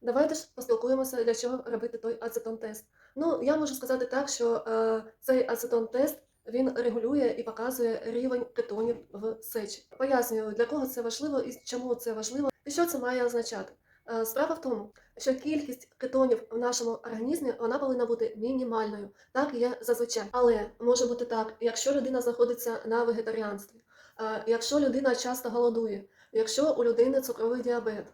Давайте ж поспілкуємося, для чого робити той ацетон-тест. Ну, я можу сказати так, що е, цей ацетон-тест він регулює і показує рівень кетонів в сечі. Пояснюю, для кого це важливо і чому це важливо, і що це має означати. Е, Справа в тому, що кількість кетонів в нашому організмі вона повинна бути мінімальною. Так є зазвичай. Але може бути так, якщо людина знаходиться на вегетаріанстві, е, якщо людина часто голодує, якщо у людини цукровий діабет.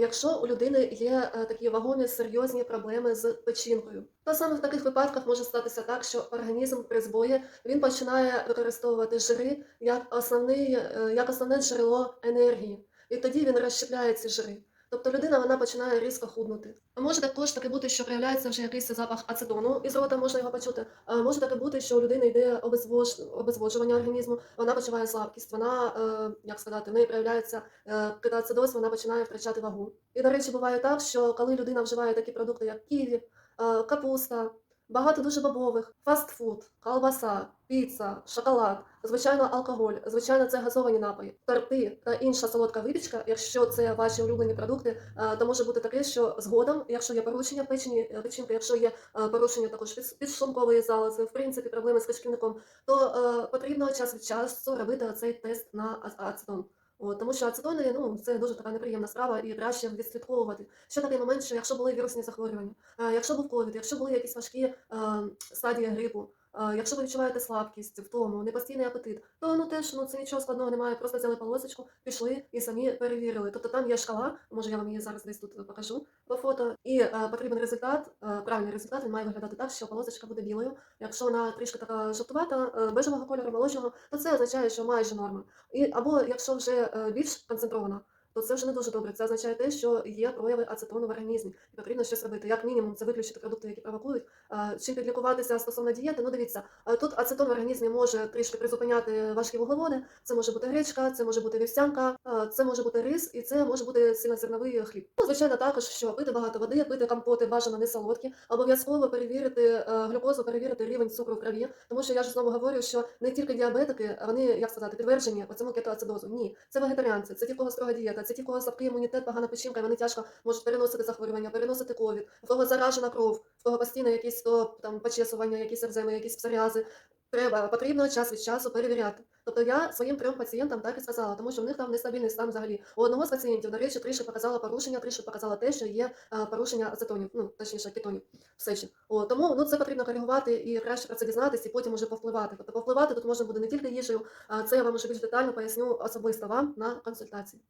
Якщо у людини є е, такі вагомі серйозні проблеми з печінкою, то саме в таких випадках може статися так, що організм при збої він починає використовувати жири як основний, е, як основне джерело енергії, і тоді він розщепляє ці жири. Тобто людина вона починає різко худнути. Може також таке бути, що проявляється вже якийсь запах ацетону, із рота можна його почути. Може таке бути, що у людини йде обезвож... обезвожування організму, вона почуває слабкість, вона, е, як сказати, в неї проявляється е, кетоацидоз, вона починає втрачати вагу. І, до речі, буває так, що коли людина вживає такі продукти, як ківі, е, капуста, багато дуже бобових, фастфуд, колбаса, піца, шоколад, звичайно, алкоголь, звичайно, це газовані напої, торти та інша солодка випічка. Якщо це ваші улюблені продукти, е, то може бути таке, що згодом, якщо є порушення печені, е, печінки, якщо є е, порушення також під- підшлункової залози, в принципі, проблеми з кишківником, то потрібно час від часу робити цей тест на ацетон. От, тому що ацетони ну, це дуже така неприємна справа і краще відслідковувати. Ще такий момент, що якщо були вірусні захворювання, е, якщо був ковід, якщо були якісь важкі е, стадії грипу, якщо ви відчуваєте слабкість, втому, непостійний апетит, то ну теж ну, це нічого складного немає. Просто взяли полосочку, пішли і самі перевірили. Тобто там є шкала, може я вам її зараз десь тут покажу по фото, і е, потрібен результат, е, правильний результат, він має виглядати так, що полосочка буде білою. Якщо вона трішки така жовтувата, е, бежевого кольору, молочного, то це означає, що майже норма. І або якщо вже е, більш концентрована, то це вже не дуже добре. Це означає те, що є прояви ацетону в організмі, і потрібно щось робити. Як мінімум, це виключити продукти, які провокують. Чим підлікуватися стосовно дієти? Ну дивіться, тут ацетон в організмі може трішки призупиняти важкі вуглеводи. Це може бути гречка, це може бути вівсянка, це може бути рис, і це може бути сильнозерновий хліб. Ну, звичайно, також що пити багато води, пити компоти бажано не солодкі, обов'язково перевірити глюкозу, перевірити рівень цукру в крові, тому що я ж знову говорю, що не тільки діабетики, вони як сказати, підтверджені цьому кетоацидозу. Ні, це вегетаріанці, це ті, кого строга дієта, це ті, в кого слабкий імунітет, погана печінка, і вони тяжко можуть переносити захворювання, переносити ковід, в кого заражена кров, в кого постійно якісь то там почесування, якісь екземи, якісь псоріази. Треба потрібно час від часу перевіряти. Тобто я своїм трьом пацієнтам так і сказала, тому що в них там нестабільний стан взагалі. У одного з пацієнтів, до речі, трішки показала порушення, трішки показала те, що є порушення ацетонів, ну точніше кетонів в сечі. О, тому ну це потрібно коригувати і краще про це дізнатися, і потім уже повпливати. Тобто повпливати тут можна буде не тільки їжею, а це я вам уже більш детально поясню особисто вам на консультації.